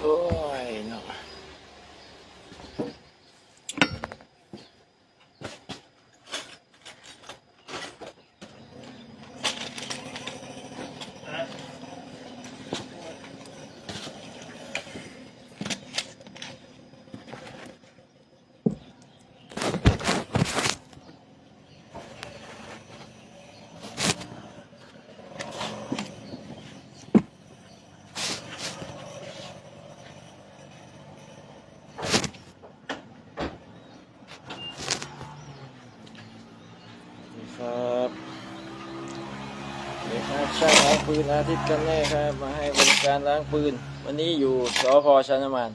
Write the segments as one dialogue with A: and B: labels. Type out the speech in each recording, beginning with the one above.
A: โอ้ ดีครับช่างล้างปืนอาทิตย์กันแน่ครับ มาให้บริการล้างปืน วันนี้อยู่สพชันมาน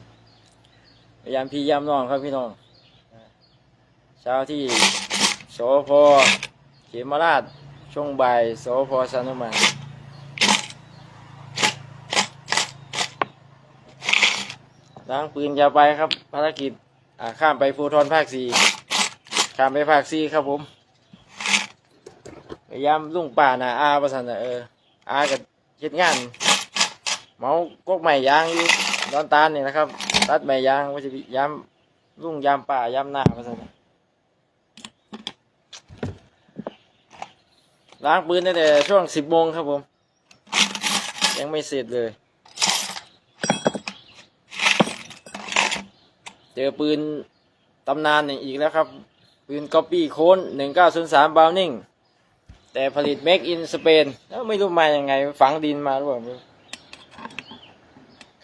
A: พยายามพี่ยามน้องครับพี่น้องเช้าที่สพเขมราชช่วงบ่ายสพชันมานล้างปืนยาไปครับ ภารกิจข้ามไปภูทรภาคสี่ข้ามไปภาคสี่ครับผม ยายามลุงป่านะอาประสันนะเอออากับเฮ็ดงานเมากกใหม่ยางอยู่ดอนตาลนี่นะครับ ตัดใหม่ยางว่าจะยามลุงยามป่ายามหน้าประสันนะล้างปืนตั้งแต่ช่วงสิบโมงครับผม ยังไม่เสร็จเลย เจอปืนตำนานนี่อีกแล้วครับ ปืนก๊อปปี้โค้นหนึ่งเก้าศูนย์สามบาวนิ่ง แต่ผลิต make in Spain แล้วไม่รู้มาอย่างไง ฝังดินมาหรือเปล่าไม่รู้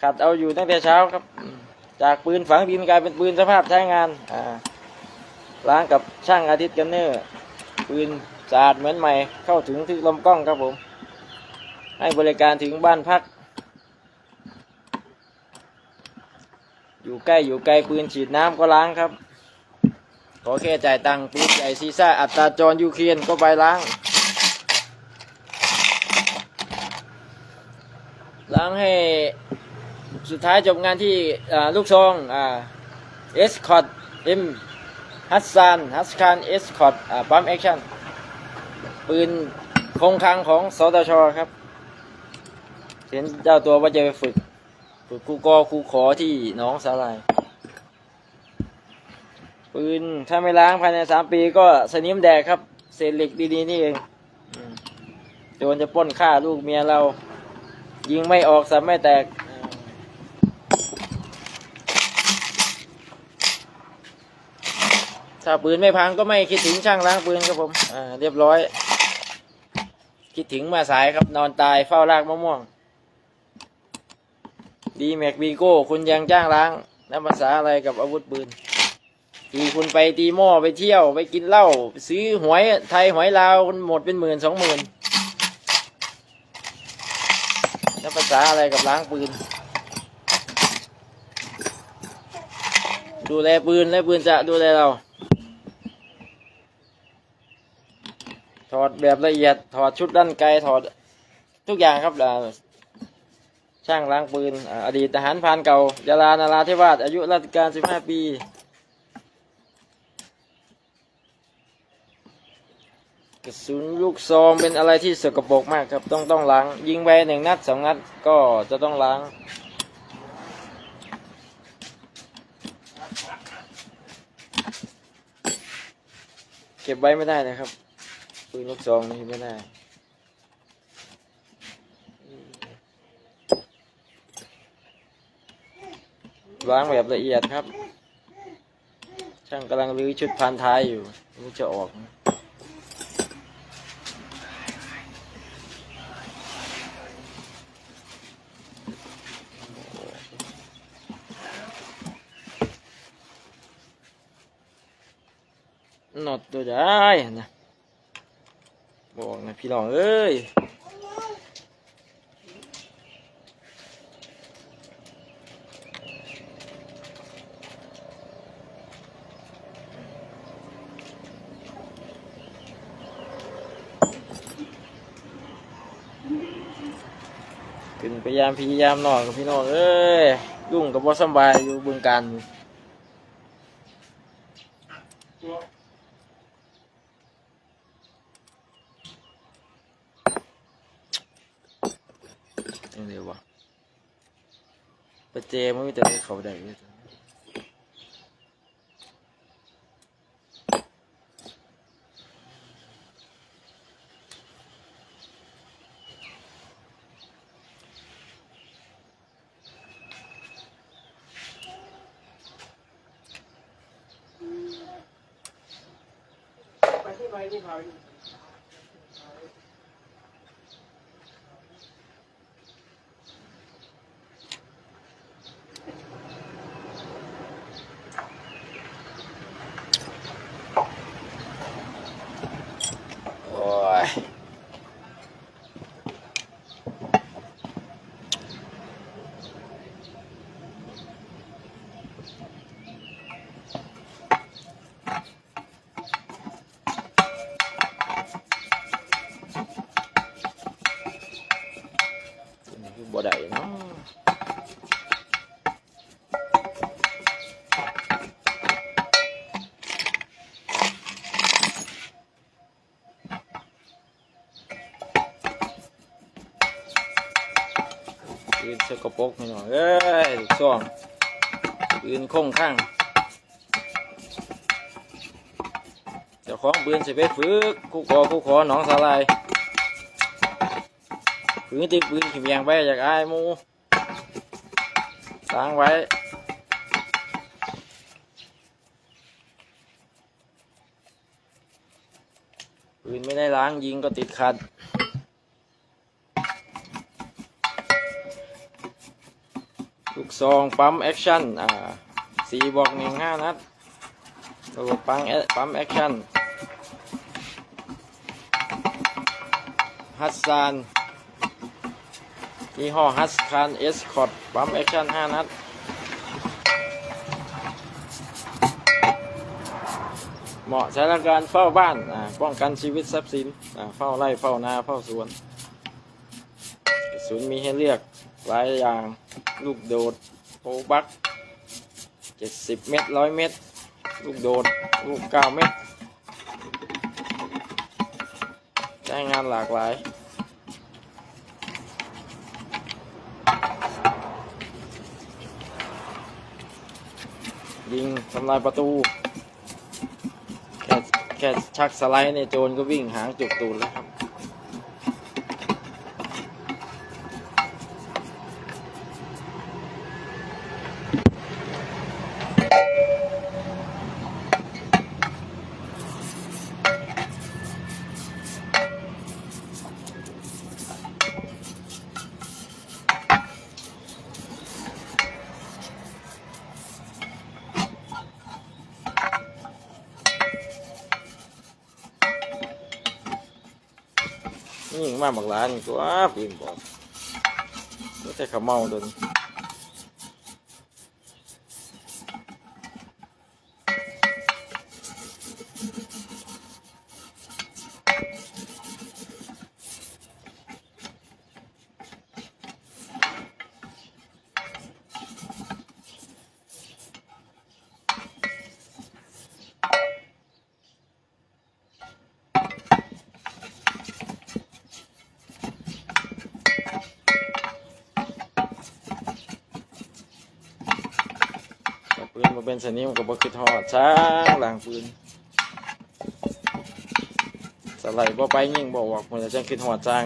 A: ขัดเอาอยู่ตั้งแต่เช้าครับ จากปืนฝังดินกลายเป็นปืนสภาพใช้งานอ่าล้างกับช่างอาทิตย์กันเนอร์ปืนสะอาดเหมือนใหม่เข้าถึงถึงลำกล้องครับผม ให้บริการถึงบ้านพัก อยู่ใกล้อยู่ไกลปืนฉีดน้ำก็ล้างครับ ขอแค่จ่ายตังค์ปืนใหญ่ซีซ่าอัตราจรยูเครนก็ไปล้าง ล้างให้สุดท้ายจบงานที่ลูกซองเอสคอตเอ็มฮัสซานฮัสคานเอสคอตอ่าปั๊มแอคชั่น ปืนคงคลังของสตชครับเห็นเจ้าตัวว่าจะไปฝึก ฝึกครูกอครูขอที่น้องสาลาย ปืนถ้าไม่ล้างภายในสามปีก็สนิมแดกครับ เศษเหล็กดีๆนี่เองอืมโจรจะป้นฆ่าลูกเมียเรา ยิงไม่ออกสับไม่แตกถ้าปืนไม่พังก็ไม่คิดถึงช่างล้างปืนครับผมอ่าเรียบร้อย คิดถึงมาสายครับนอนตายเฝ้ารากมะม่วงดีแม็กบีโก้คุณยังจ้างล้างน้ำภาษาอะไรกับอาวุธปืนทีคุณไปตีหม้อไปเที่ยวไปกินเหล้าซื้อหวยไทยหวยลาวคุณหมดเป็นหมื่นสองหมื่น แล้วภาษาอะไรกับล้างปืน ดูแลปืนและปืนจะดูแลเรา ถอดแบบละเอียด ถอดชุดด้านไกล ถอดทุกอย่างครับอ่าช่างล้างปืน อดีตทหารพานเก่ายาลานาราธิวาสอายุราชการ 15 ปี กระสุนลูกซองเป็นอะไรที่สกปรกมากครับ ต้องต้องล้าง ยิงไปหนึ่งนัดสองนัดก็จะต้องล้างเก็บไว้ไม่ได้นะครับปืนลูกซองนี่ไม่ได้ล้างแบบละเอียดครับ ช่างกำลังรื้อชุดพานท้ายอยู่ม่รู้จะออกไห นอดตัวได้นะบอกนะพี่น้องเอ้ยขึ้นพยายามพยายามหน่อยกับพี่น้องเอ้ยยุ่งกับว่าสบายอยู่บึงการนี่ ยังเร็ววะต ประเจมันมีแต่เขาได้อยู่โอ้ยนี่คือบ่ได้เนาะ ปืนสกปกนี่หน่อยเอ้ยลูกซองปืนคงข้างเจ้าของปืนสิไปฝึกคู่คอคู่คอหนองสาลายปืนติดปืนขีเมียงไปจากไอายหมูล้างไว้ปืนไม่ได้ล้างยิงก็ติดขัด ซองปั๊มแอคชั่นอ่าสีบอกหนึ่งห้านัดระบบปั๊มแอปั๊มแอคชั่นฮัสซานยี่ห้อฮัสคานเอสคอร์ดปั๊มแอคชั่นห้านัดเหมาะใช้ในการเฝ้าบ้านอ่าป้องกันชีวิตทรัพย์สินอ่าเฝ้าไร่เฝ้านาเฝ้าสวนกระสุนมีให้เลือก หลายอย่างลูกโดดโอบักเจ็ดสิบเมตรร้อยเมตร ลูกโดด ลูกเก้าเมตรใช้งานหลากหลายยิงทำลายประตู แค่แค่ชักสไลด์ในโจรก็วิ่งหางจุกตูดแล้วครับ มาบักหลานตัวปืนบอกไม่ใช่ขมเมาโดน สนิมกับบัคือทอดช้างหลังปืนสไลด์บ่ไปยิงบ่ออกมันจะจังคือทอดจ้าง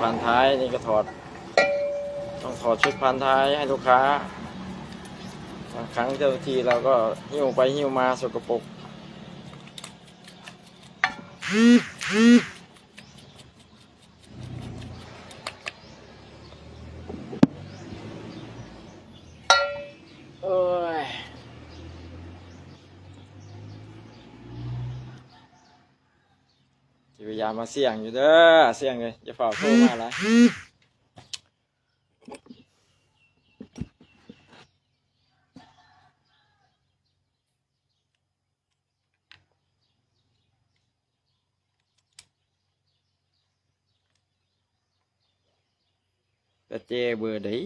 A: พันท้ายนี่ก็ถอด ต้องถอดชุดพันท้ายให้ลูกค้าบางครั้งเจ้าหน้าที่เราก็หิ้วไปหิ้วมาสกปรกโอ้ย สิพยามมาเสี่ยงอยู่เด้อเสี่ยงเลยอย่าฝ่าโทรมาละแต่เจเบอร์ได้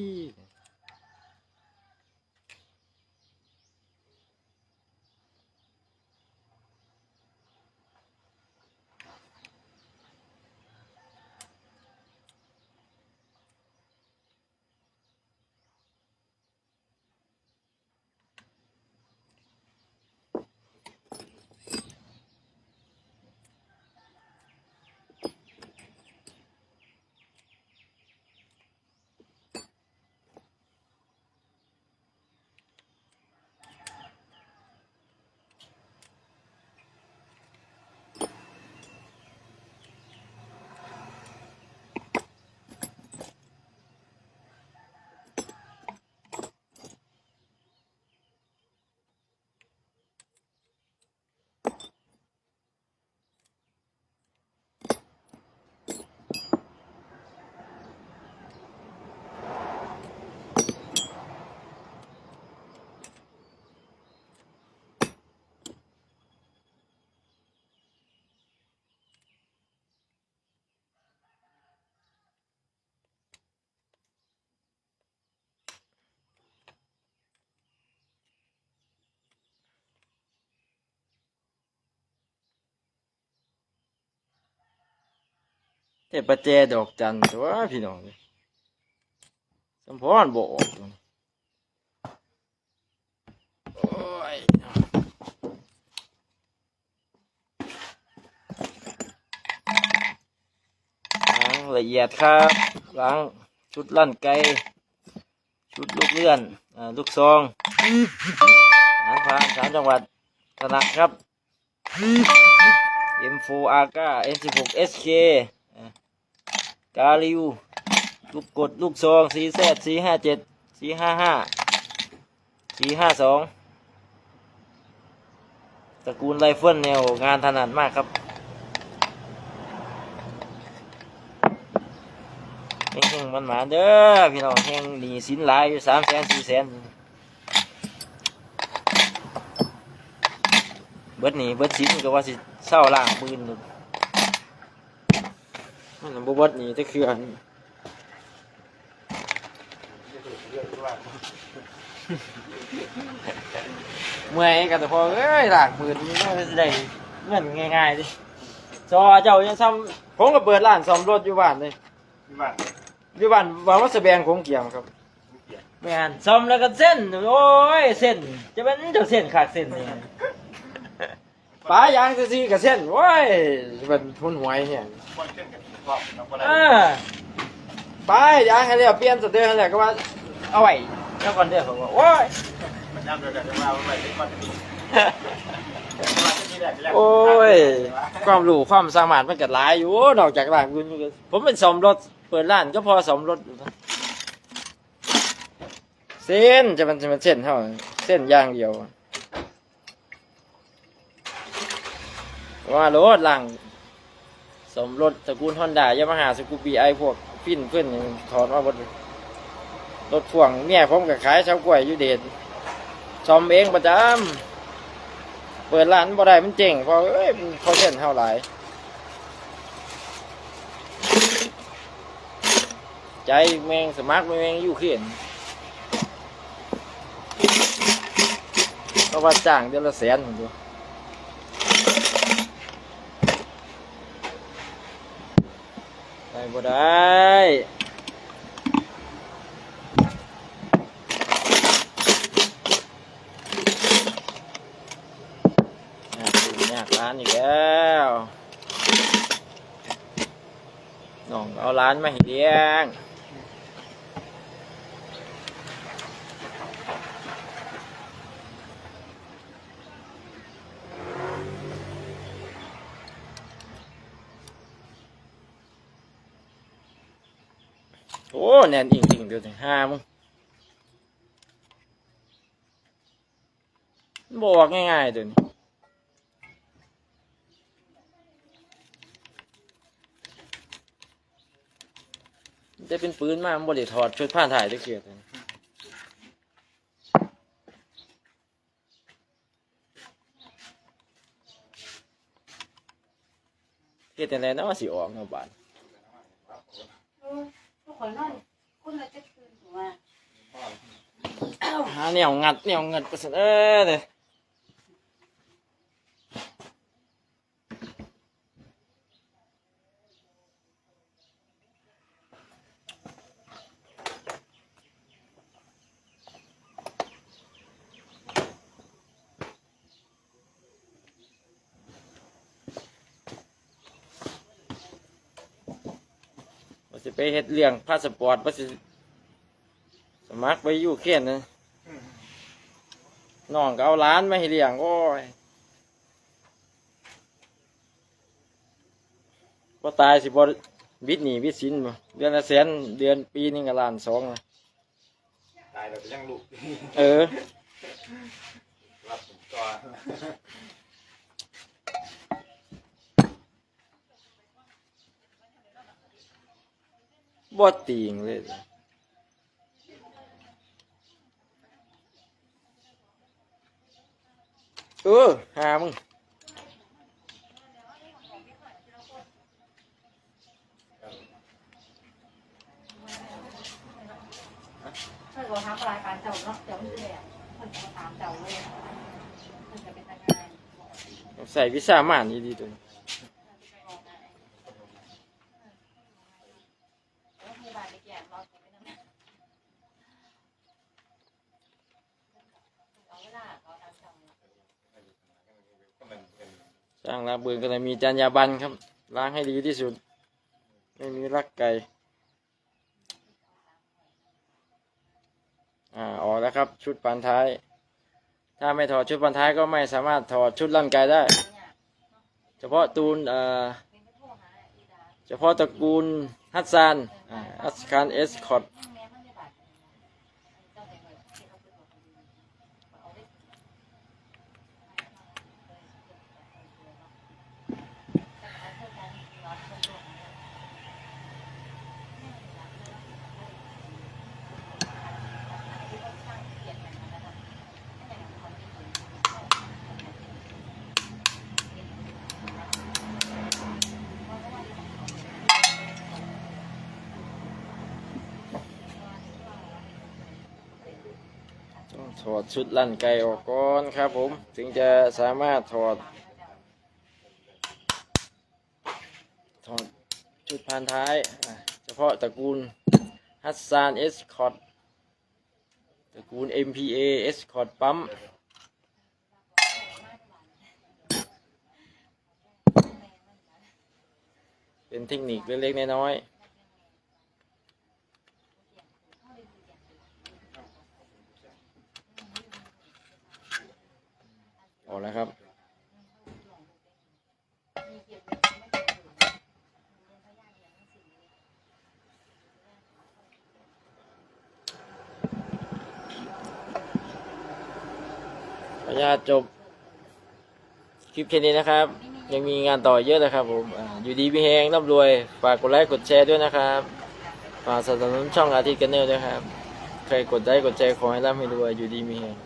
A: เทพเจดอกจันตัวพี่น้องสมพรบอกตัวโอ้ยล้างละเอียดครับล้างชุดลั่นไกชุดลูกเลื่อนอลูกซองสามพานสามจังหวัดถนัดครับ M4 Arca M16 SK กาลิว ลูกกดลูกซอง CZ 457 455 452ตระกูลไรเฟิลแนวงานถนัดมากครับเฮงๆมันหมาเด้อพี่น้องเฮงหนีสินหลายอยู่สามแสนสี่แสนเบิดหนีเบิดสินก็ว่าสิเศร้าล่างปืนอยู่ มันบ่เบิดนีแต่คืออันเมื่อยกันแต่พอเอ้ยหลากปืนมันได้เงินง่ายๆดิจอเจ้ายังซ้ำผมก็เปิดร้านซ่อมรถอยู่บ้านเลย
B: ที่บ้าน
A: อยู่บ้านวางวัสแบงของเกียมครับ
B: ไม่เกี่ยว
A: แมนซ่อมแล้วก็เส้นโอ้ยเส้น จะเป็นเจ้าเส้นขาดเส้นนี่ปลายางซื่อๆกับเส้นโอ้ยเป็นทุนหวยเนี่ย
B: เช่นกันรอบน้ำคนละ
A: เออปลายางให้เรียกเปลี่ยนสเตอร์ให้เรียกก็ว่าเอาไว้แล้วก่อนเด้อผมว่าโอ้ย
B: มันย้ำเดี๋ยวเดี๋ยวมาไปที่บ้านที่นี่
A: โอ้ย ความรู้ความสามารถมันก็หลายอยู่ นอกจากร้านคุณผมเป็นสมรถ เปิดร้านก็พอสมรถอยู่นะเส้นจะมันจะมันเส้นเท่าเส้นอย่างเดียวว่ารถหลัง สมรถตระกูลฮอนด้ายามาฮ่าสกูปีไอพวกฟินเพื่อนถอดมาบดรถพ่วงเนี่ยผมก็ขายเช้ากล้วยอยู่เดชชมเองประจำเปิดร้านบ่ได้มันเจ๋งเพราะเอ้ยมันเขาเส้นเท่าไหร่ใจแมงสมัครแมงอยู่เขียนเพราะว่าจ้างเดือนละแสนผมดูได้ บ่ได้ยากร้านอีกแล้วน้องเอาร้านมาให้เลี้ยง โอ้แน่นจริงๆเดือยถึงห้ามึงบอกง่ายๆเดี๋ยวนี้ได้เป็นปืนมากบริถอดชุดผ้าถ่ายได้เกียรติเกียรต่อะไรนะว่าสีออกเงาบาน
C: ทุกคนนอนคุณละจะคืนถูกไหา
A: แนวงัดแนวงัดก็สนเออเลย เฮ็ดเรื่องพาสปอร์ตว่าสิสมัครไปอยู่เขียนนะน้องก็เอาร้านมาให้เลี้ยงโอ้ยบ่ตายสิบ่บิดหนีบิดสินบ่เดือนละแสนเดือนปีหนึงก็ล้านสองนะ
B: ตายแล้วก็ยังลูก
A: เออ
B: รับผมก่อน
A: บ่ติงเลยเออหามึง
C: ถ้าเราทำรายการเจ้าเนาะเจ้าไม่ได้คนจะถามเจ้าเลยคนจะเป็นตะกาย
A: ใส่วิสามานดีๆตัวนี้
C: แล้วมีบาดไปแก่เราจะไม่ต้องเอาเวลาเราตามเจ้า
B: ก็มันเป็น
A: สร้าเบือนก็เลยมีจรรยาบรรณครับ ล้างให้ดีที่สุด ไม่มีรักไก่อ่าออกแล้วครับ ชุดปันท้าย ถ้าไม่ถอดชุดปันท้ายก็ไม่สามารถถอดชุดร่างกายได้ เฉพาะตูนเอ่อเฉพาะตระกูลฮัตซานอัสคานเอสคอต ถอดชุดลั่นไกออกก่อนครับผม ถึงจะสามารถถอด ถอดชุดพันท้าย เฉพาะตระกูลฮัสซานเอสคอตตระกูล MPA เอสคอตปั๊มเป็นเทคนิคเล็กๆน้อยๆ ออแล้วครับ ขออนุญาตจบคลิปแค่นี้นะครับ ยังมีงานต่อเยอะเลยครับผมอาอยู่ดีพี่แหงร่ำรวย ฝากกดไลค์กดแชร์ด้วยนะครับ ฝากสนับสนุนช่องอาทิตย์กันเนอร์ด้วยครับ ใครกดไลค์กดแชร์ขอให้ร่ำให้รวยอยู่ดีมีแหง